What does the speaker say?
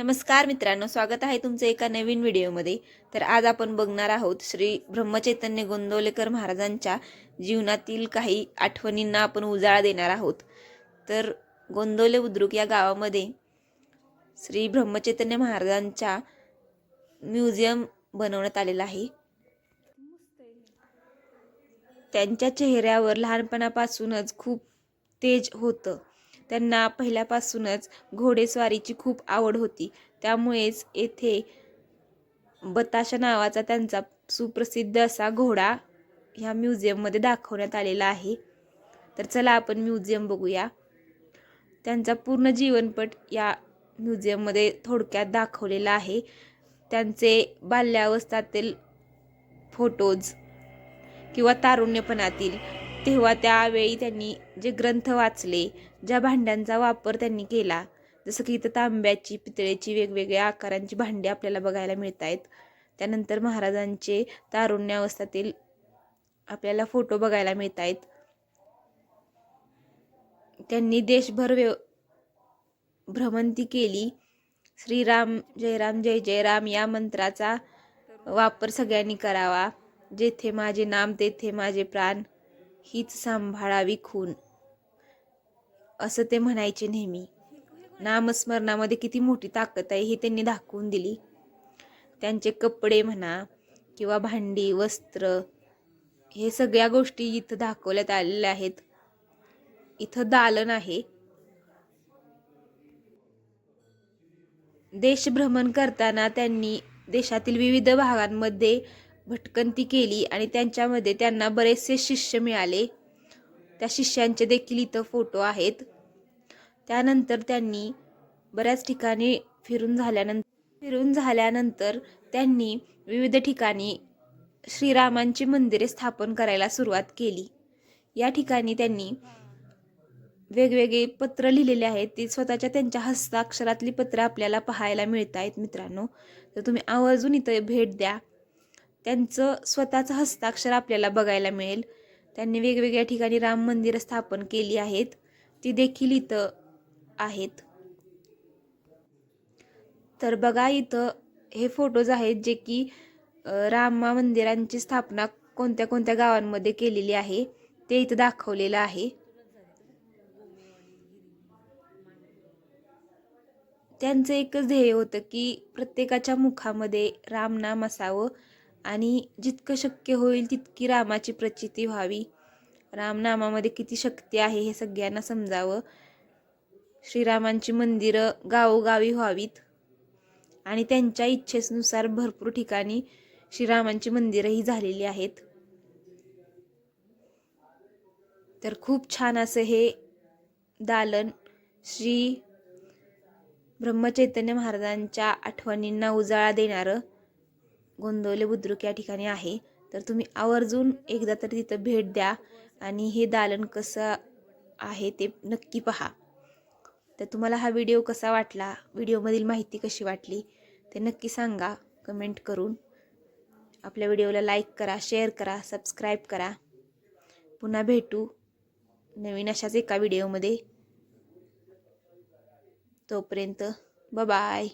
नमस्कार मित्रांनो स्वागत आहे तुमचं एका नवीन व्हिडिओमध्ये. तर आज आपण बघणार आहोत श्री ब्रह्मचैतन्य गोंदवलेकर महाराजांच्या जीवनातील काही आठवणींना आपण उजाळा देणार आहोत. तर गोंदवले बुद्रुक या गावामध्ये श्री ब्रह्मचैतन्य महाराजांच्या म्युझियम बनवण्यात आलेलं आहे. त्यांच्या चेहऱ्यावर लहानपणापासूनच खूप तेज होतं. त्यांना पहिल्यापासूनच घोडेस्वारीची खूप आवड होती. त्यामुळेच येथे बताशा नावाचा त्यांचा सुप्रसिद्ध असा घोडा ह्या म्युझियममध्ये दाखवण्यात आलेला आहे. तर चला आपण म्युझियम बघूया. त्यांचा पूर्ण जीवनपट या म्युझियममध्ये थोडक्यात दाखवलेला आहे. त्यांचे बाल्यावस्थातील फोटोज किंवा तारुण्यपणातील तेव्हा त्यावेळी त्यांनी जे ग्रंथ वाचले ज्या भांड्यांचा वापर त्यांनी केला जसं की इथं तांब्याची पितळेची वेगवेगळ्या आकारांची भांडी आपल्याला बघायला मिळत आहेत त्यानंतर महाराजांचे तारुण्यावस्थातील आपल्याला फोटो बघायला मिळत आहेत त्यांनी देशभर व्यव भ्रमंती केली. श्रीराम जयराम जय जयराम या मंत्राचा वापर सगळ्यांनी करावा. जेथे माझे नाम तेथे माझे प्राण हीच सांभाळावी खून. असं ते म्हणायचे नेहमी. नामस्मरणामध्ये किती मोठी ताकद आहे हे त्यांनी दाखवून दिली. त्यांचे कपडे म्हणा किंवा भांडी वस्त्र हे सगळ्या गोष्टी इथं दाखवण्यात आलेल्या आहेत. इथं दालन आहे. देशभ्रमण करताना त्यांनी देशातील विविध भागांमध्ये भटकंती केली आणि त्यांच्यामध्ये त्यांना बरेचसे शिष्य मिळाले. त्या शिष्यांचे देखील इथं फोटो आहेत. त्यानंतर त्यांनी बऱ्याच ठिकाणी फिरून झाल्यानंतर फिरून झाल्यानंतर त्यांनी विविध ठिकाणी श्रीरामांची मंदिरे स्थापन करायला सुरुवात केली. या ठिकाणी त्यांनी वेगवेगळे पत्र लिहिलेले आहेत. ती स्वतःच्या त्यांच्या हस्ताक्षरातली पत्र आपल्याला पाहायला मिळत आहेत मित्रांनो. तर तुम्ही आवर्जून इथं भेट द्या. त्यांचं स्वतःचं हस्ताक्षर आपल्याला बघायला मिळेल. त्यांनी वेगवेगळ्या ठिकाणी राम मंदिरं स्थापन केली आहेत. ती देखील इथं आहेत. तर बघा इथं हे फोटोज आहेत जे की रामा मंदिरांची स्थापना कोणत्या कोणत्या गावांमध्ये केलेली आहे ते इथं दाखवलेलं आहे. त्यांचं एकच ध्येय होतं की प्रत्येकाच्या मुखामध्ये रामनाम असावं. आणि जितकं शक्य होईल तितकी रामाची प्रचिती व्हावी. रामनामामध्ये किती शक्ती आहे हे सगळ्यांना समजावं. श्रीरामांची मंदिरं गावोगावी व्हावीत. आणि त्यांच्या इच्छेनुसार भरपूर ठिकाणी श्रीरामांची मंदिरंही झालेली आहेत. तर खूप छान असं हे दालन श्री ब्रह्मचैतन्य महाराजांच्या आठवणींना उजाळा देणारं गोंदवले बुद्रुक या ठिकाणी आहे. तर तुम्ही आवर्जून एकदा तरी तिथं भेट द्या आणि हे दालन कसं आहे ते नक्की पहा. तर तुम्हाला हा व्हिडिओ कसा वाटला व्हिडिओमधील माहिती कशी वाटली ते नक्की सांगा कमेंट करून. आपल्या व्हिडिओला लाईक करा शेअर करा सबस्क्राईब करा. पुन्हा भेटू नवीन अशाच एका व्हिडिओमध्ये. तोपर्यंत बाय